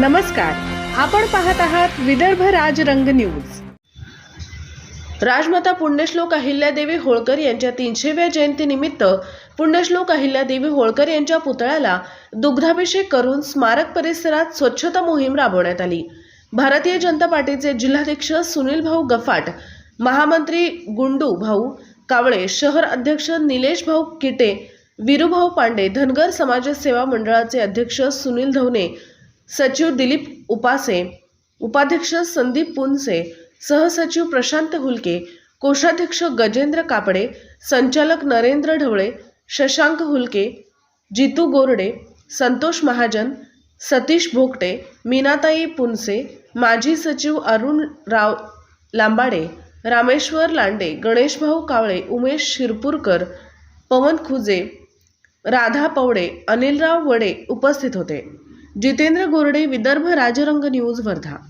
नमस्कार. आपण पाहत आहात विदर्भ राजरंग न्यूज. राजमाता पुण्यश्लोक अहिल्यादेवी होळकर यांच्या तीनशेव्या जयंतीनिमित्त पुण्यश्लोक अहिल्यादेवी होळकर यांच्या पुतळ्याला दुग्धाभिषेक करून स्मारक परिसरात स्वच्छता मोहीम राबवण्यात आली. भारतीय जनता पार्टीचे जिल्हाध्यक्ष सुनील भाऊ गफाट महामंत्री गुंडू भाऊ कावळे शहर अध्यक्ष निलेश भाऊ किटे विरुभाऊ पांडे धनगर समाज सेवा मंडळाचे अध्यक्ष सुनील धवने सचिव दिलीप उपासे उपाध्यक्ष संदीप पुनसे सहसचिव प्रशांत हुलके कोषाध्यक्ष गजेंद्र कापडे संचालक नरेंद्र ढवळे शशांक हुलके जितू गोरडे संतोष महाजन सतीश भोगटे मीनाताई पुनसे माजी सचिव अरुण राव लांबाडे रामेश्वर लांडे गणेशभाऊ कावळे उमेश शिरपूरकर पवन खुजे राधा पवडे अनिलराव वडे उपस्थित होते. जितेंद्र गोरडे विदर्भ राजरंग न्यूज वर्धा